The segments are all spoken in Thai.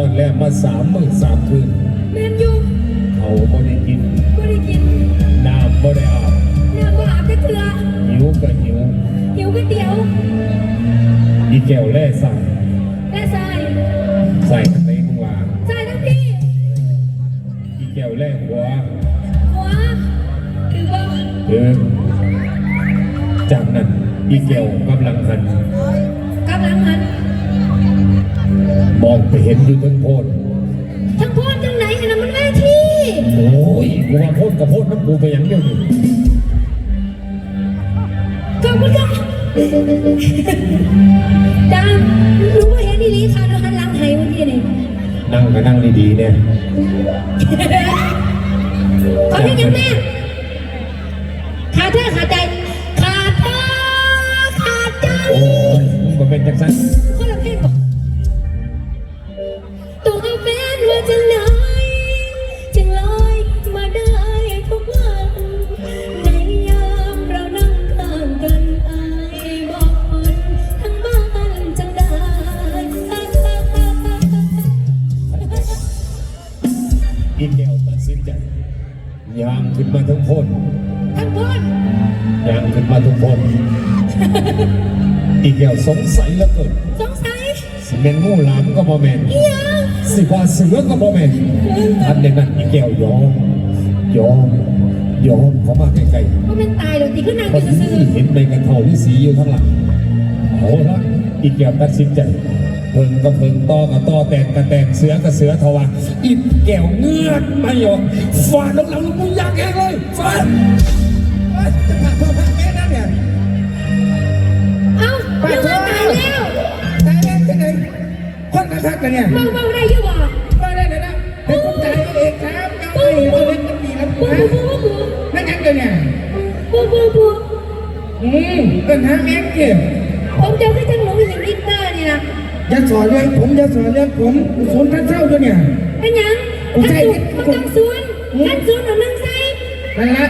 ตอนแรกมาสามมื้อสามคืนแมนยูเขาบ่ได้กินบ่ได้กินน้ำบ่ได้อาบน้ำบ่อาบจะเกลือหิวก็หิวหิวก๋วยเตี๋ยวอีแก้วแล่ใส่และทรายใส่ทางไหนมึงว่าทรายทั้งพี่อีแก้วแล่หัวหัวถือว่าเออจากนั้นอีแก้วกำลังหันกำลังหัน มองไปเห็นอยู่ทั้งโพนทั้งโพดจังไหนอันนั้นมันแม่ที่ โอ้ยกูว่าโพนกับโพนน้ำกูไปอย่างเดียวนี่ขอบคุณค่ะดังรู้ว่าเห็นดีลีค่ะเราหันหลังให้เมื่อกี้นี่นั่งก็นั่งดีๆเนี่ยเอาที่ยังแม่ ยางขึ้นมาทั้งโพนทั้งพนยางขึ้นมาทั้งโพนอีแก้วสงสัยแล้วเกิดสงสัยสิเป็นงูหลามก็บ่แม่นอีหยังสิว่าเสือก็บ่แม่นทันในนั้นอีแก้วยอมยอมยอมเขามาใกล้ๆว่ามันตายหรอกตีขึ้นนางคนกินที่ซื่อเห็นในกระเทาที่สีอยู่ข้างหลังเอาละอีแก้วตัดสินใจ เพิ่งก็เพิ่งต่อกับต่อแตกกระแตกเสือกับเสือทว่าอีแก้วเงือกไม่ยอมฟาดลงหลังลงมุงยางเองเลยฟาดเอ้ยจะผ่านพ่อพักแม่นั่นเนี่ยๆเอ้ายังไม่ตายแล้วตายแล้วที่ไหนคนกระทักกันเนี่ยเมาเมาได้ยังบ่มาได้เลยนะเป็นคนใจเองครับเอาไปเอาเล่นกันดีแล้วบัวนะบัวบัวบัวนั่นยังกันเนี่ยบัวบัวบัวอืมเป็นหาแม่เก็บผมเจอแค่จังหนูอย่างลิตเตอร์นี่นะอ ย่าสอนเรื่องผมอย่าสอนเรื่องผมศูนย์ท่านเช่าด้วยเนี่ย เป็นหยังกูใช่มันต้องสวนกันสวนเอานึ่งใส่นั่นละ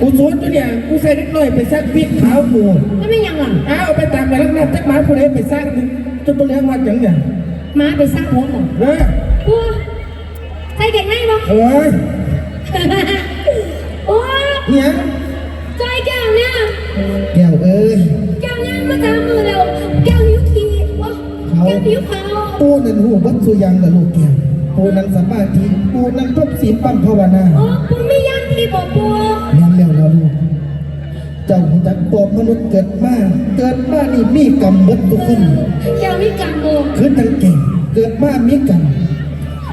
กูสวนตัวเนี่ยกูใส่เล็กน้อยไปซักพริกขาวหมูมันไม่หยังหรออ้าวเอาไปตามไปแล้วนะทักหมาผู้ใดไปซักจนตัวเลี้ยงวัดอย่างเนี่ยมาไปสร้างผมเหรอเออบัวใส่เด็กไหนบ่ เอ้ยโอ้เนี่ยใจแก้วเนี่ยแก้วเอ้ย แก้วยังมาตาม แก้วหิวเขาปูนั้นหูบัดสุยังกับลูกแก้วปูนั้นสมาธิปูนั้นทบศีลปั้มภาวนาโอ้ผมไม่ยังที่บอกบัวแม่นแล้วนะลูกเจ้าหูจักตัวมนุษย์เกิดมาเกิดมานี่มีกรรมเบิดทุกคนแก้วมีกำบัวคือตั้งเก่งเกิดมามีกรรม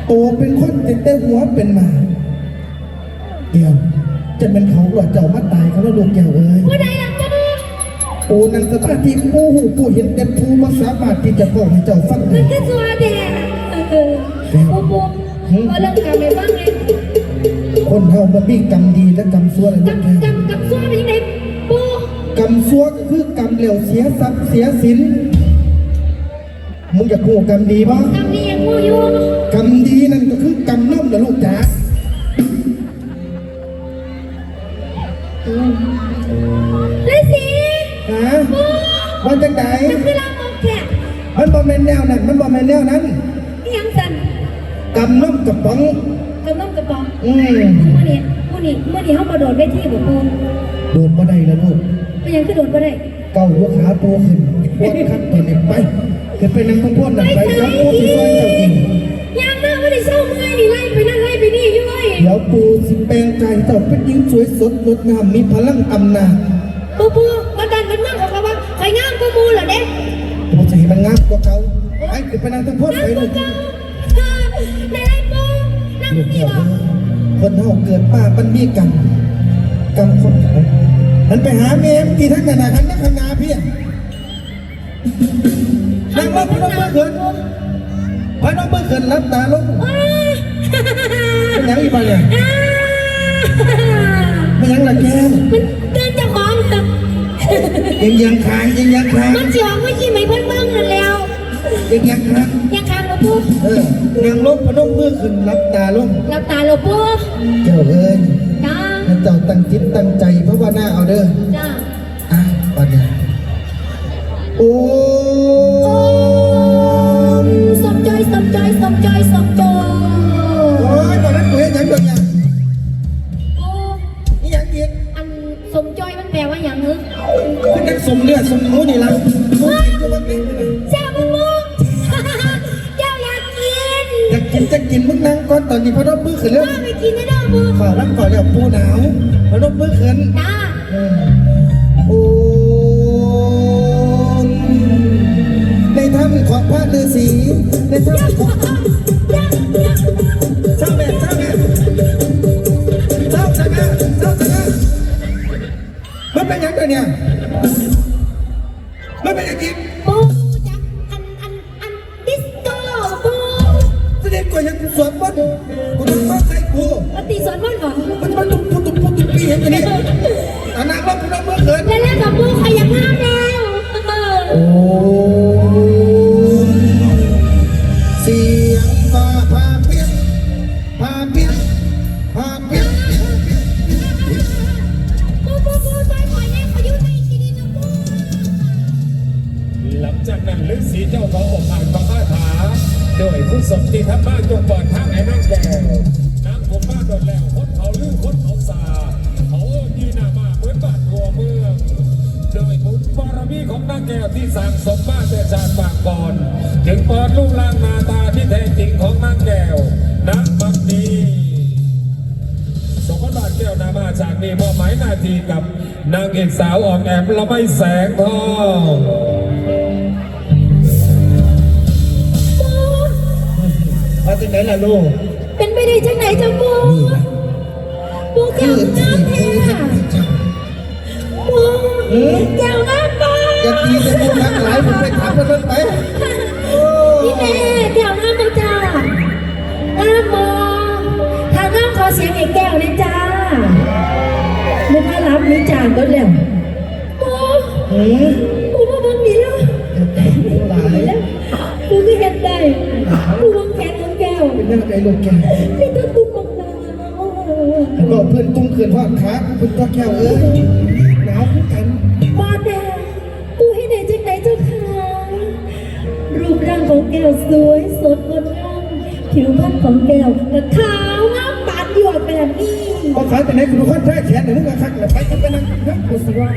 โตเป็นคนแต่แต่หัวเป็นหมาแก้วจะเป็นเขาหรอเจ้ามาตายเขาแล้วลูกแก้วเอ้ยผู้ใดล่ะบัว ปูนั้นสมาธิปูหูปูเห็นแต่ปูมาสามารถที่จะบอกให้เจ้าฟังได้นก็ตัวแดงเออบัวบัวเอาเรื่องกำไปบ้างไงคนเฮามันมีกรรมดีและกรรมชั่วอะไรกกำแก้วกำกำซัวไปยังไงบัวกรรมซัวก็คือกรรมเหลวเสียทรัพย์เสียสินมึงอยากพูดกรรมดีปะกำนี่ยังงูอยู่กรรมดีนั่น นแนวนั้นมันบ่แม่นแนวนั้นที่ยังสั่นกรรมน้อมกระป๋องกำน้ำกระป๋องอืมเมื่อนี้เมื่อนี้เมื่อนี้เขามาโดดเวทีบอกปูโดดบ่ได้แล้วลูกเป็นยังคือโดดก็ได้เก้าหัวขาโตขึ้นปวดคัดตัวนี้ไปขึ้นไปนั่งข้างบนนั่นไปแล้วปูสิซอยเจ้าเองยังมากไม่ได้เศร้าเมื่อยนี่ไล่ไปนั่นไล่ไปนี่อยู่เว้ยเดี๋ยวปูสิแปลงใจเจ้าเป็นหญิงสวยสดงดงามมีพลังอำนาจปูปูมันดันมันเมืองของเขาว่าใครงามก็มูเหรอเด็กปูจะให้มันงามกว่าเขา ไปขึ้นไปนั่งข้างบนงามไปกลูว่ากเก่าในไล่ปูนั่งลูกนี่เจ้าบอเอ้ยคนเฮาเกิดมามันมีกรรมกรรมคนเขามันไปหาเมมกี่ทั้งนานาทั้งนักขนาเพี้ยนั่งรถพนมมือขึ้นพนมมือขึ้นรับตาลงเป็นหยังอีกบ้างเนี่ยเป็นหยังละแก้วมันเดินเจ้าของเถอะยังยังคางยังยังคางมันจีออกไม่ขี้ไม่เพิ่นเบิ่งนั่นแล้ว ยังยังคางยังคางเราปูเออนั่งลงพนมมือขึ้นรับตาลงหลับตาเราปูเจ้าเอ้ยจ้าถ้าเจ้าตั้งจิตตั้งใจเพราะว่าหน้าเอาเด้อจ้าอะปัญญาโอ้โอมสมใจสมจอยสมจอยสมจอยโอ้ยตอนนั้นกูเห็นหยังตัวเนี่ยโอ้นี่ยังกินอันสมจอยมันแปลว่าอย่างนึงคุณนักสมเลือดสมหมูนี่ละกูกินตัวมันเป็นเลย กกินจะกินมึงนั่งก่อนตอนนี้พอรบมือขึ้นแล้วว่าไปกินได้ด้อมุขอรับก่อนเดี๋ยวปูหนาวพอรบมือขึ้นจ้าโอ้ในถ้ำของพระฤาษีในถ้ำของเจ้าแม่เจ้าแม่เจ้าสังฆเจ้าสังฆมันเป็นยังไงเนี่ยมันเป็นยังไงปูจั แสดงก่อนยังสวดมนต์กูต้องมาใส่กูปฏิสนมันก่อนมันมันตุ้มตุ้มตุ้มตุ้มตุ้มปีเห็นไหมเนี่ยอันนั้นว่ากูต้องมือเขินแล้วแล้วกับปูใครอยากห้ามแล้วโอ้เสียงฟ้าพาเปียกพาเปียกพาเปียกปูปูปูใจหอยแน่เขาอยู่ในที่ดินนะปูหลังจากนั้นฤาษีเจ้าของอกอ่านพระคาถา โดยผู้สมที่ทำบ้านจงเปิดทางให้นั่งแก้วนางผมบ้านโดนแล้วคนเขาลือคนเขาสาเขาเอิ้นยีหนามาเหมือนบ้านรัวเมืองโดยบุญบารมีของนางแก้วที่สั่งสมมาแต่ชาติปางก่อนจึงเปิดรูปร่างหน้าตาที่แท้จริงของนางแก้วนักบักดีสมบัติแก้วนามาจากนี้มอบหมายหน้าที่กับนางเอกสาวออนแอมละไม่แสงทอง จากไหนล่ะลูกเป็นไปได้จังไหนจ้าปูปูแก้วงามแท้ปูแก้วงามปะอย่าตีจะพูดรักหลายผมไปถามมันไปพี่แม่แก้วงามนะจ้างามมองทางงามขอเสียงไอ้แก้วนะจ้ามึงมารับนี่จานก็แล้วปูหืมปูมาบังดีแล้วหลายกูก็เห็นได้กูวางแขน ของแก้วเป็นยังไงลูกแกไม่ต้องตุ้มมองตาก็เพื่อนตุ้มเขื่อนทอดขาเพื่อนก็แก้วเอ้ยหนาวขึ้นกันมาแดงกูให้ไหนจังไหนเจ้าค่ะรูปร่างของแก้วสวยสดงดงามผิวพรรณของแก้วก็ขาวงามปานหยดแบบนี้พอขาแต่ไหนคุณค่อนแท้แขนหนึ่งก็คักเลยไปกันไปนั่งนั่งกูสิว่า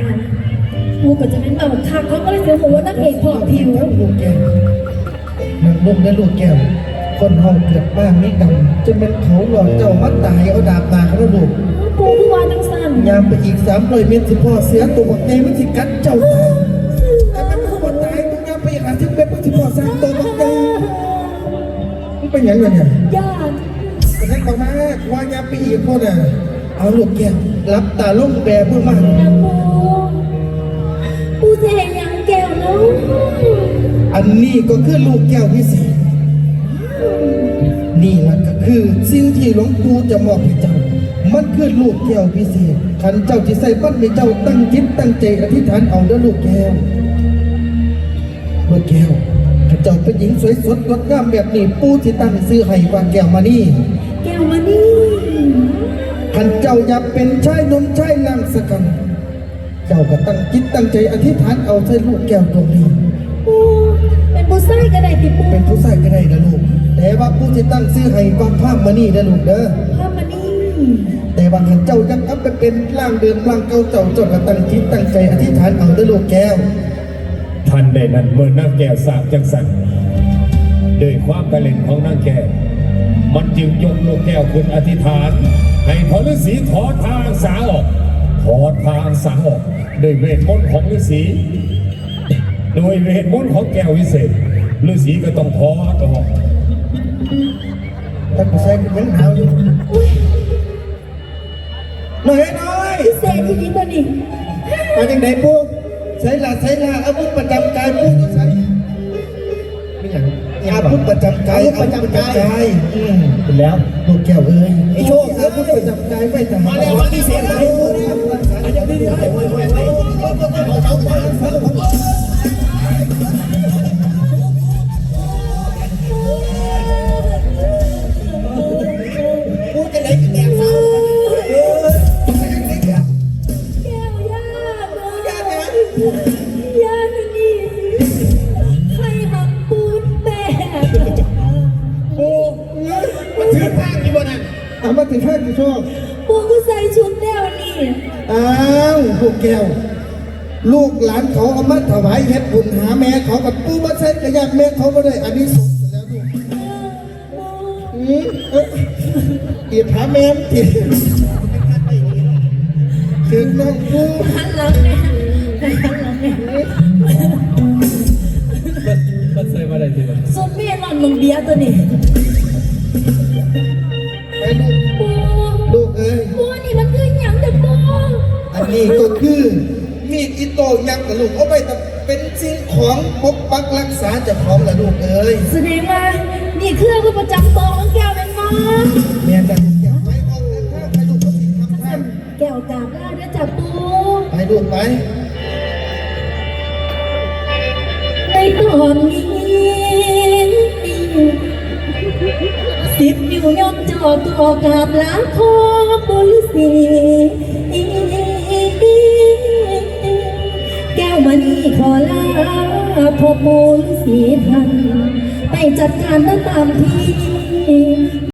กูก็จะเป็นเต่าคักเขาก็เลยเสียหัวนักเอกพอผิวแล้วลูกแก้วนั่งลูกได้ลูกแก้ว คนห้องเกิดบ้านไม่ดำจนเป็นเขาหลอกเจ้ามัดตายเอาดาบตาเขาแล้วลูกปูผู้ว่าจังสันยามไปอีกสามร้อยเมตรสิพ่อเสียตัวบอกไงมันสิกัดเจ้าตายแต่เป็นผู้คนตายมึงยามไปอีกอาทิตย์เป็นผู้สิพ่อสร้างตัวบอกไงมันเป็นอย่างไรเนี่ยญาติกระทั่งต่อมาว่ายามไปอีกพ่อน่ะเอาลูกแก้วรับตาลุ่มแบเพื่อมานะปูปูจะเห็นยังแก้วเนาะอันนี้ก็คือลูกแก้วพิเศษ นี่แหละก็คือสิ่งที่หลวงปู่จะมอบให้เจ้า มันคือลูกแก้วพิเศษขันเจ้าที่ใส่ปั้นให้เจ้าตั้งจิตตั้งใจอธิษฐานเอาเด้อลูกแก้วลูกแก้วถ้าเจ้าเป็นหญิงสวยสดงดงามแบบนี้ปู่ที่ตั้งซื้อให้วางแก้วมานี่แก้วมานี่ขันเจ้าอยากเป็นชายหนมชายนางสกันเจ้าก็ตั้งจิตตั้งใจอธิษฐานเอาใส่ลูกแก้วตรงนี้ ปูเป็นปูไส้ก็ได้ติปูเป็นผู้ใส่ก็ได้นะลูก แต่ว่าผู้ที่ตั้งซื้อให้วางภาพมานี่นะลูกเด้อภาพมานี่แต่ว่าขันเจ้ายังกลับไปเป็นร่างเดิมร่างเก่าเจ้าเจ้าก็ตั้งจิตตั้งใจอธิษฐานเอาเด้อลูกแก้วทันใดนั้นเมื่อนางแก้วสาบจังสันด้วยความกระเล่นของนางแก้วมันจึงยกลูกแก้วขึ้นอธิษฐาน ให้พระฤาษีถอดทางสาออกถอดทางสาออกด้วยเวทมนต์ของฤาษีโดยเวทมนต์ของแก้ววิเศษฤาษีก็ต้องถอดออก ตั้งใจเป็นยังหนาวอยู่หน่อยน้อยพิเศษที่นี้ตัวนี้มาจากไหนปุ๊ใส่ละใส่ละอาวุธประจำกายปุ๊ใส่ไม่อย่างอาวุธประจำกายอาวุธประจำกายอืมเป็นแล้วลูกแก้วเอ้ยไอ้โชคอาวุธประจำกายไม่ทำมาแล้ววันนี้เสียงอะไรปุ๊เนี่ยอันนี้นี่ไอ้ไว้ไว้ไว้พูดากยากนี่ใครหักปูนแบบถือผ้ากี่บนนั่นเอามาถือผ้ากี่ช่วงปูก็ใส่ชุดแนวนี้อ้าวพวกแก้ว ลูกหลานเขาเอามาถวายเฮ็ดบุญหาแม่เขากับปูมาใช้กระยาแม่เขาก็ได้อันนี้สงส์แล้วลูกอืมเอ้ยเอียดหาแม่ติดถึงน้องปูหันหลังเนี่ยหันหลังเนี่ย มันใส่มาได้ทีละสุดเมียนอนมึงเบียร์ตัวนี้ไปลูกปูลูกเอ้ยปูนี่มันคือหยังแต่ปูอันนี้ก็คือมีดอิโต้ยักษ์กับลูกเอาไปแต่เป็นสิ่งของปกปักรักษาเจ้าของละลูกเอ้ยแสดงว่านี่คืออาวุธประจำตัวของแก้วเป็นมาเมียกันอย่าไปออกเดินทางไปลูกเขาสิทำท่านแก้วกราบลาด้วยจ้ะปูไปลูกไป นตอนนี้สิบนิ้วยอมจอตัวกราบลาพ่อบุญสีแก้วมณีขอลาพ่อบุญศรีทันไปจัดการตามที่